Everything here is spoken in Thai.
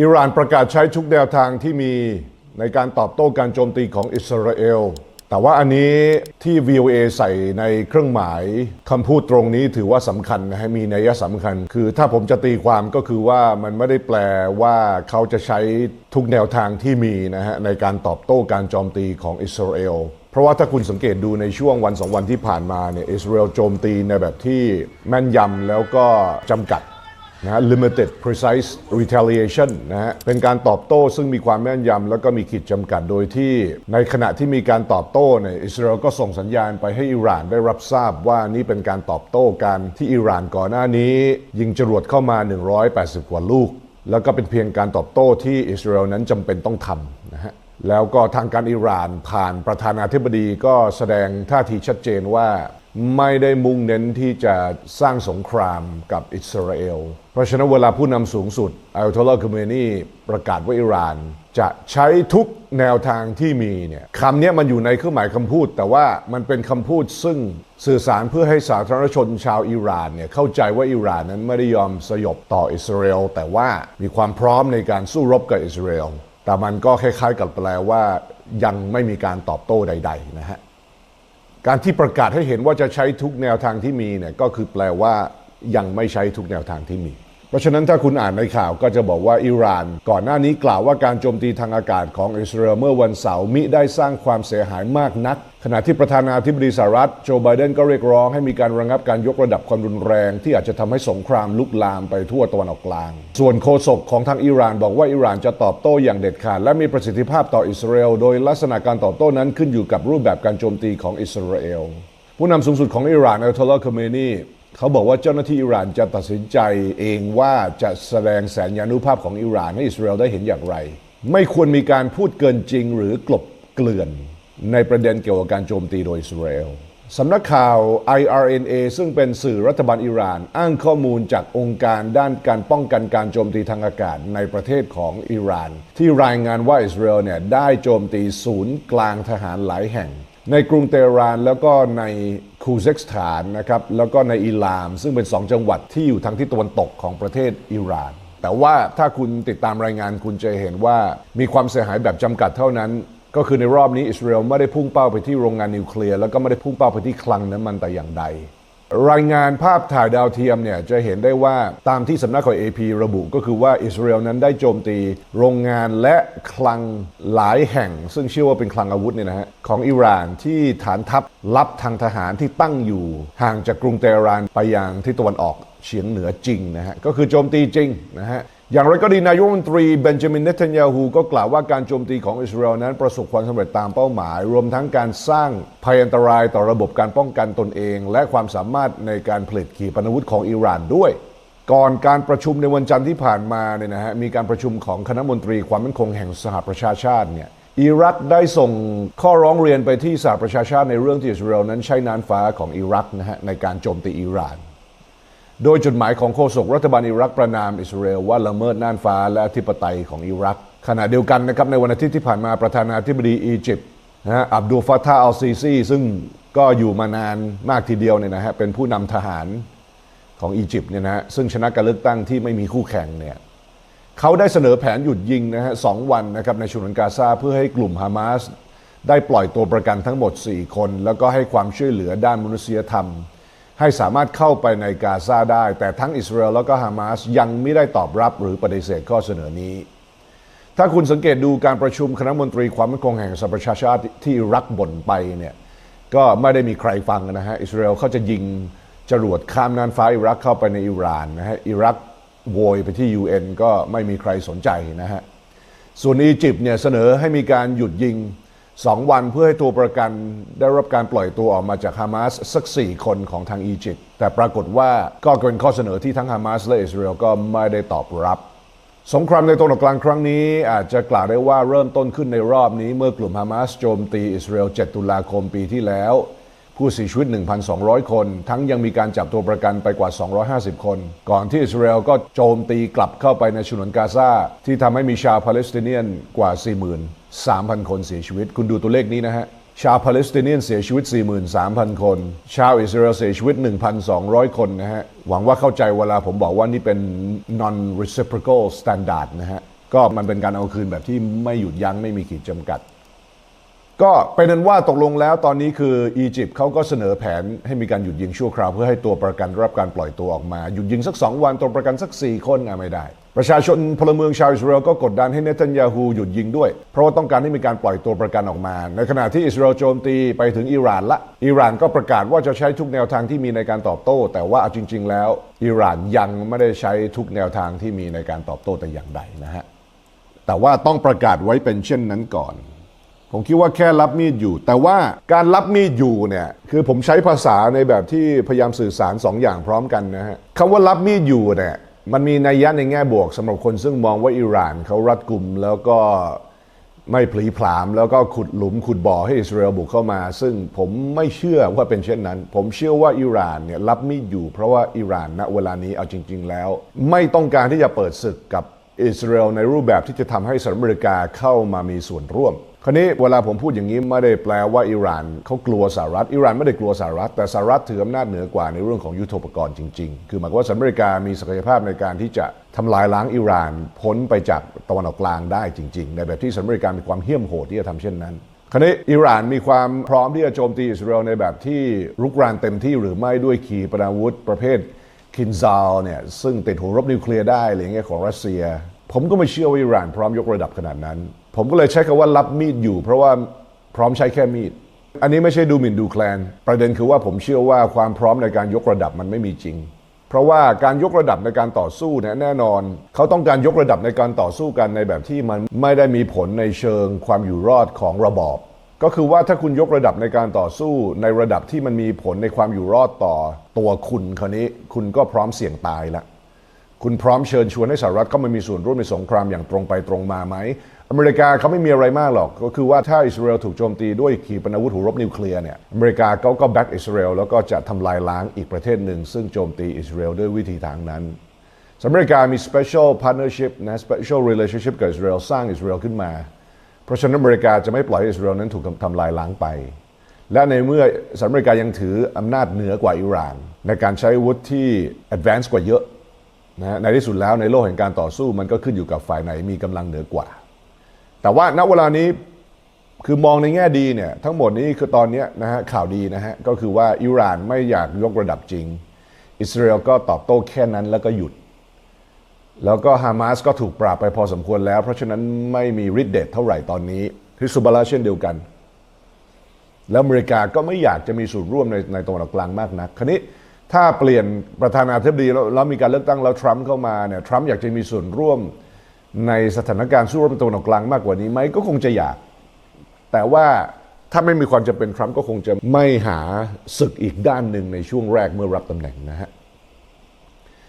อิหร่านประกาศใช้ทุกแนวทางที่มีในการตอบโต้การโจมตีของอิสราเอล แต่ว่าอันนี้ที่ VOA ใส่ในเครื่องหมายคำพูดตรงนี้ถือว่าสำคัญนะฮะมีนัยสำคัญ คือถ้าผมจะตีความก็คือว่ามันไม่ได้แปลว่าเขาจะใช้ทุกแนวทางที่มีนะฮะในการตอบโต้การโจมตีของอิสราเอล เพราะว่าถ้าคุณสังเกตดูในช่วงวันสองวันที่ผ่านมาเนี่ยอิสราเอลโจมตีในแบบที่แม่นยำแล้วก็จำกัด นะฮะ limited precise retaliation นะฮะ เป็นการตอบโต้ซึ่งมีความแม่นยำแล้วก็มีขีดจำกัดโดยที่ในขณะที่มีการตอบโต้เนี่ยอิสราเอลก็ส่งสัญญาณไปให้อิหร่านได้รับทราบว่านี่เป็นการตอบโต้การที่อิหร่านก่อนหน้านี้ ยิงจรวดเข้ามา 180 กว่าลูก แล้วก็เป็นเพียงการตอบโต้ที่อิสราเอลนั้นจำเป็นต้องทำนะฮะแล้วก็ทางการอิหร่านผ่านประธานาธิบดีก็แสดงท่าทีชัดเจนว่า ไม่ได้มุ่งเน้นที่จะสร้างสงครามกับอิสราเอล เพราะฉะนั้นเวลาผู้นำสูงสุดอัลตอลาคเมนีประกาศว่าอิหร่าน จะใช้ทุกแนวทางที่มีเนี่ยคำนี้มันอยู่ในเครื่องหมายคำพูด แต่ว่ามันเป็นคำพูดซึ่งสื่อสารเพื่อให้สาธารณชนชาวอิหร่านเนี่ยเข้าใจว่าอิหร่านนั้นไม่ได้ยอมสยบต่ออิสราเอล แต่ว่ามีความพร้อมในการสู้รบกับอิสราเอล แต่มันก็คล้ายๆกับแปลว่ายังไม่มีการตอบโต้ใด ๆ นะฮะ การที่ประกาศให้เห็นว่าจะใช้ทุกแนวทางที่มีเนี่ยก็คือแปลว่ายังไม่ใช้ทุกแนวทางที่มี เพราะฉะนั้นถ้าคุณอ่านในข่าวก็จะบอกว่าอิหร่าน ก่อนหน้านี้กล่าวว่าการโจมตีทางอากาศของอิสราเอลเมื่อวันเสาร์มิได้สร้างความเสียหายมากนัก ขณะที่ประธานาธิบดีสหรัฐโจไบเดนก็เรียกร้องให้มีการระงับการยกระดับความรุนแรง ที่อาจจะทำให้สงครามลุกลามไปทั่วตะวันออกกลาง ส่วนโฆษกของทางอิหร่านบอกว่าอิหร่านจะตอบโต้อย่างเด็ดขาดและมีประสิทธิภาพต่ออิสราเอลโดยลักษณะการตอบโต้นั้นขึ้นอยู่กับรูปแบบการโจมตีของอิสราเอลผู้นำสูงสุดของอิหร่านอัลตอลาคเมนี เขาบอกว่าเจ้าหน้าที่อิหร่านจะตัดสินใจเองว่าจะแสดงแสนยานุภาพของอิหร่านให้อิสราเอลได้เห็นอย่างไร ไม่ควรมีการพูดเกินจริงหรือกลบเกลื่อน ในประเด็นเกี่ยวกับการโจมตีโดยอิสราเอลสำนักข่าว IRNA ซึ่งเป็นสื่อรัฐบาลอิหร่าน อ้างข้อมูลจากองค์การด้านการป้องกันการโจมตีทางอากาศในประเทศของอิหร่าน ที่รายงานว่าอิสราเอลเนี่ยได้โจมตีศูนย์กลางทหารหลายแห่ง ในกรุงเตหะรานแล้วก็ใน คูเซกสถานนะครับแล้วก็ในอิหร่านซึ่งเป็นสองจังหวัดที่อยู่ทางทิศตะวันตกของประเทศอิหร่าน แต่ว่าถ้าคุณติดตามรายงานคุณจะเห็นว่ามีความเสียหายแบบจำกัดเท่านั้น ก็คือในรอบนี้อิสราเอลไม่ได้พุ่งเป้าไปที่โรงงานนิวเคลียร์แล้วก็ไม่ได้พุ่งเป้าไปที่คลังน้ำมันแต่อย่างใด รายงานภาพถ่ายดาวเทียมเนี่ยจะเห็นได้ว่าตามที่สำนักข่าว AP ระบุก็คือว่าอิสราเอลนั้นได้โจมตีโรงงานและคลังหลายแห่ง ซึ่งเชื่อว่าเป็นคลังอาวุธเนี่ยนะฮะของอิหร่านที่ฐานทัพลับทางทหารที่ตั้งอยู่ ห่างจากกรุงเตหะรานไปยังที่ตะวันออกเฉียงเหนือจริงนะฮะก็คือโจมตีจริงนะฮะ อย่างไรก็ดีนายกรัฐมนตรีเบนจามินเนทันยาฮูก็กล่าวว่าการโจมตีของอิสราเอลนั้นประสบความสำเร็จตามเป้าหมาย รวมทั้งการสร้างภัยอันตรายต่อระบบการป้องกันตนเอง และความสามารถในการผลิตขีปนาวุธของอิหร่านด้วย ก่อนการประชุมในวันจันทร์ที่ผ่านมาเนี่ยนะฮะมีการประชุมของคณะมนตรีความมั่นคงแห่งสหประชาชาติเนี่ยอิรักได้ส่งข้อร้องเรียนไปที่สหประชาชาติในเรื่องที่อิสราเอลนั้นใช้นานฟ้าของอิรักนะฮะในการโจมตีอิหร่าน โดยจดหมายของโฆษกรัฐบาลอิรักประนามอิสราเอลว่าละเมิดน่านฟ้าและอธิปไตยของอิรัก ขณะเดียวกันนะครับในวันอาทิตย์ที่ผ่านมาประธานาธิบดีอียิปต์นะฮะอับดุลฟาตาอัลซีซีซึ่งก็อยู่มานานมากทีเดียวเนี่ยนะฮะเป็นผู้นำทหารของอียิปต์เนี่ยนะฮะซึ่งชนะการเลือกตั้งที่ไม่มีคู่แข่งเนี่ยเขาได้เสนอแผนหยุดยิงนะฮะสองวันนะครับในฉนวนกาซาเพื่อให้กลุ่มฮามาสได้ปล่อยตัวประกันทั้งหมด 4 คน แล้วก็ให้ความช่วยเหลือด้านมนุษยธรรม ให้สามารถเข้าไปในกาซาได้ แต่ทั้งอิสราเอลแล้วก็ฮามาสยังไม่ได้ตอบรับหรือปฏิเสธข้อเสนอนี้ ถ้าคุณสังเกตดูการประชุมคณะมนตรีความมั่นคงแห่งสหประชาชาติที่รักบ่นไปเนี่ยก็ไม่ได้มีใครฟังนะฮะอิสราเอลเขาจะยิงจรวดข้ามน่านฟ้าอิรักเข้าไปในอิหร่านนะฮะอิรักโวยไปที่ UN ก็ไม่มีใครสนใจนะฮะส่วนอียิปต์เนี่ยเสนอให้มีการหยุดยิง สองวันเพื่อให้ตัวประกันได้รับการปล่อยตัวออกมาจากฮามาสสัก 4 คนของทางอียิปต์แต่ปรากฏว่าก็เป็นข้อเสนอที่ทั้งฮามาสและอิสราเอลก็ไม่ได้ตอบรับ สงครามในตะวันออกกลางครั้งนี้อาจจะกล่าวได้ว่าเริ่มต้นขึ้นในรอบนี้เมื่อกลุ่มฮามาสโจมตีอิสราเอล 7 ตุลาคมปีที่แล้ว ผู้เสียชีวิต 1,200 คน ทั้งยังมีการจับตัวประกันไปกว่า 250 คน ก่อนที่อิสราเอลก็โจมตีกลับเข้าไปในฉนวนกาซาที่ทำให้มีชาวปาเลสไตเนียนกว่า 43,000 คนเสียชีวิต คุณดูตัวเลขนี้นะฮะชาวปาเลสไตเนียนเสียชีวิต 43,000 คน ชาวอิสราเอลเสียชีวิต 1,200 คนนะฮะ หวังว่าเข้าใจเวลาผมบอกว่านี่เป็น non reciprocal standard นะฮะ ก็มันเป็นการเอาคืนแบบที่ไม่หยุดยั้งไม่มีขีดจำกัด ก็เป็นนั้นว่าตกลงแล้วตอนนี้คืออียิปต์เขาก็เสนอแผนให้มีการหยุดยิงชั่วคราว เพื่อให้ตัวประกันรับการปล่อยตัวออกมา หยุดยิงสัก 2 วันตัวประกันสัก 4 คนอะไม่ได้ ประชาชนพลเมืองชาวอิสราเอลก็กดดันให้เนตันยาฮูหยุดยิงด้วย เพราะว่าต้องการให้มีการปล่อยตัวประกันออกมา ในขณะที่อิสราเอลโจมตีไปถึงอิหร่านละอิหร่านก็ประกาศว่าจะใช้ทุกแนวทางที่มีในการตอบโต้ แต่ว่าเอาจริง ๆ แล้ว อิหร่านยังไม่ได้ใช้ทุกแนวทางที่มีในการตอบโต้แต่อย่างใดนะฮะแต่ว่าต้องประกาศไว้เป็นเช่นนั้นก่อน ผมคิดว่าแค่รับมีดอยู่ แต่ว่าการรับมีดอยู่เนี่ยคือผมใช้ภาษาในแบบที่พยายามสื่อสารสองอย่างพร้อมกันนะฮะคำว่ารับมีดอยู่เนี่ยมันมีนัยยะในแง่บวกสำหรับคนซึ่งมองว่าอิหร่านเขารัดกุมแล้วก็ไม่ผลีผลาม แล้วก็ขุดหลุมขุดบ่อให้อิสราเอลบุกเข้ามา ซึ่งผมไม่เชื่อว่าเป็นเช่นนั้น ผมเชื่อว่าอิหร่านเนี่ยรับมีดอยู่ เพราะว่าอิหร่านณเวลานี้เอาจริง ๆ แล้ว ไม่ต้องการที่จะเปิดศึกกับอิสราเอลในรูปแบบที่จะทำให้สหรัฐอเมริกาเข้ามามีส่วนร่วม คราวนี้เวลาผมพูดอย่างนี้ไม่ได้แปลว่าอิหร่านเขากลัวสหรัฐอิหร่านไม่ได้กลัวสหรัฐ แต่สหรัฐถืออำนาจเหนือกว่าในเรื่องของยุทโธปกรณ์จริง ๆ คือหมายความว่าสหรัฐอเมริกามีศักยภาพในการที่จะทำลายล้างอิหร่านพ้นไปจากตะวันออกกลางได้จริง ๆ ในแบบที่สหรัฐอเมริกามีความเหี้ยมโหดที่จะทำเช่นนั้นคราวนี้อิหร่านมีความพร้อมที่จะโจมตีอิสราเอลในแบบที่รุกรานเต็มที่หรือไม่ด้วยขีปนาวุธประเภทคินซาลเนี่ยซึ่งติดหัวรบนิวเคลียร์ได้อะไรอย่างเงี้ยของรัสเซีย ผมก็ไม่เชื่อว่าอิหร่านพร้อมยกระดับขนาดนั้น ผมก็เลยใช้คำว่ารับมีดอยู่ เพราะว่าพร้อมใช้แค่มีด อันนี้ไม่ใช่ดูหมิ่นดูแคลน ประเด็นคือว่าผมเชื่อว่าความพร้อมในการยกระดับมันไม่มีจริง เพราะว่าการยกระดับในการต่อสู้เนี่ยแน่นอน เขาต้องการยกระดับในการต่อสู้กันในแบบที่มันไม่ได้มีผลในเชิงความอยู่รอดของระบอบก็คือว่าถ้าคุณยกระดับในการต่อสู้ในระดับที่มันมีผลในความอยู่รอดต่อตัวคุณคราวนี้ คุณก็พร้อมเสี่ยงตายล้ว คุณพร้อมเชิญชวนให้สหรัฐเข้ามามีส่วนร่วมในสงครามอย่างตรงไปตรงมาไหม อเมริกาเขาไม่มีอะไรมากหรอก ก็คือว่าถ้าอิสราเอลถูกโจมตีด้วยขีปนาวุธหูรบนิวเคลียร์เนี่ย อเมริกาเขาก็แบ็กอิสราเอลแล้วก็จะทำลายล้างอีกประเทศหนึ่ง ซึ่งโจมตีอิสราเอลด้วยวิธีทางนั้นสหรัฐอเมริกามี special partnership นะ special relationship กับอิสราเอลสร้างอิสราเอลขึ้นมา เพราะฉะนั้นอเมริกาจะไม่ปล่อยให้อิสราเอลนั้นถูกทำลายล้างไป และในเมื่อสหรัฐอเมริกายังถืออำนาจเหนือกว่าอิหร่าน ในการใช้วุธที่ advance กว่าเยอะ นะในที่สุดแล้วในโลกแห่งการต่อสู้มันก็ขึ้นอยู่กับฝ่ายไหนมีกำลังเหนือกว่า แต่ว่าณเวลานี้คือมองในแง่ดีเนี่ยทั้งหมดนี้คือตอนนี้นะฮะข่าวดีนะฮะก็คือว่าอิหร่านไม่อยากยกระดับจริง อิสราเอลก็ตอบโต้แค่นั้นแล้วก็หยุด แล้วก็ฮามาสก็ถูกปราบไปพอสมควรแล้ว เพราะฉะนั้นไม่มีฤทธิ์เดชเท่าไหร่ตอนนี้ฮิสบุลลาเช่นเดียวกัน แล้วอเมริกาก็ไม่อยากจะมีส่วนร่วมในในตะวันออกกลางมากนัก คราวนี้ ถ้าเปลี่ยนประธานาธิบดีแล้วมีการเลือกตั้งแล้วทรัมป์เข้ามาเนี่ยทรัมป์อยากจะมีส่วนร่วมในสถานการณ์สู้รบในตะวันออกกลางมากกว่านี้ไหมก็คงจะอยาก แต่ว่าถ้าไม่มีความจำเป็นทรัมป์ก็คงจะไม่หาศึกอีกด้านหนึ่งในช่วงแรกเมื่อรับตำแหน่งนะฮะ